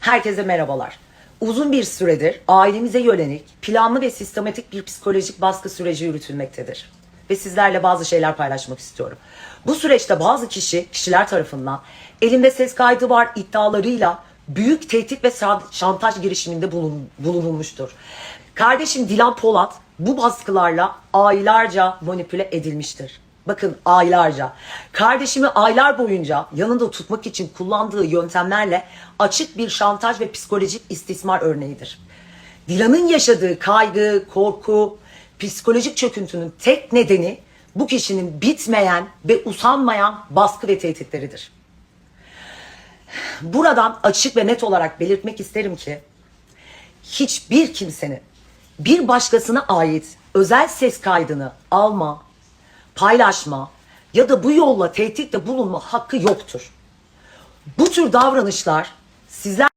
Herkese merhabalar. Uzun bir süredir ailemize yönelik planlı ve sistematik bir psikolojik baskı süreci yürütülmektedir. Ve sizlerle bazı şeyler paylaşmak istiyorum. Bu süreçte bazı kişi, kişiler tarafından elinde ses kaydı var iddialarıyla büyük tehdit ve şan- şantaj girişiminde bulun- bulunulmuştur. Kardeşim Dilan Polat bu baskılarla aylarca manipüle edilmiştir. Bakın aylarca. Kardeşimi aylar boyunca yanında tutmak için kullandığı yöntemlerle açık bir şantaj ve psikolojik istismar örneğidir. Dilan'ın yaşadığı kaygı, korku, psikolojik çöküntünün tek nedeni bu kişinin bitmeyen ve usanmayan baskı ve tehditleridir. Buradan açık ve net olarak belirtmek isterim ki hiçbir kimsenin bir başkasına ait özel ses kaydını alma, paylaşma ya da bu yolla tehditte bulunma hakkı yoktur. Bu tür davranışlar sizler